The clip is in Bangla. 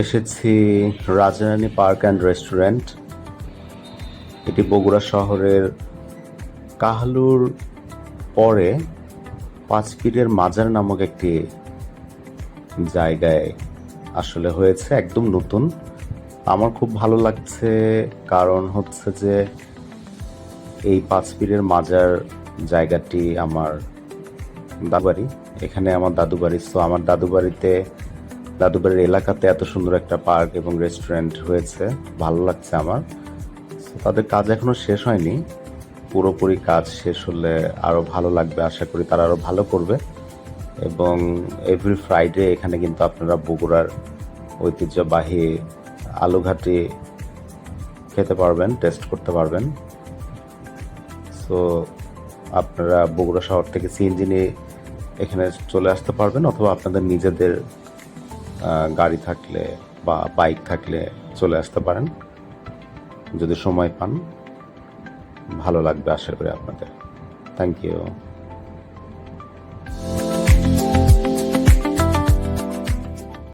এসেছি রাজারানী পার্ক অ্যান্ড রেস্টুরেন্ট। এটি বগুড়া শহরের কাহলুর পরে পাঁচপীরের মাজার নামক একটি জায়গায় আসলে হয়েছে, একদম নতুন। আমার খুব ভালো লাগছে, কারণ হচ্ছে যে এই পাঁচপীরের মাজার জায়গাটি আমার দাদু বাড়ি এখানে আমার দাদু বাড়ি তো আমার দাদু বাড়িতে দাদু বাড়ির এলাকাতে এত সুন্দর একটা পার্ক এবং রেস্টুরেন্ট হয়েছে। ভালো লাগছে আমার। তাদের কাজ এখনও শেষ হয়নি। পুরোপুরি কাজ শেষ হলে আরও ভালো লাগবে। আশা করি তারা আরও ভালো করবে। এবং এভরি ফ্রাইডে এখানে কিন্তু আপনারা বগুড়ার ঐতিহ্যবাহী আলুঘাটি খেতে পারবেন টেস্ট করতে পারবেন। সো আপনারা বগুড়া শহর থেকে সিএনজি নিয়ে এখানে চলে আসতে পারবেন অথবা আপনাদের নিজেদের গাড়ি থাকলে বা বাইক থাকলে চলে আসতে পারেন। যদি সময় পান, ভালো লাগবে আশা করি আপনাদের। Thank you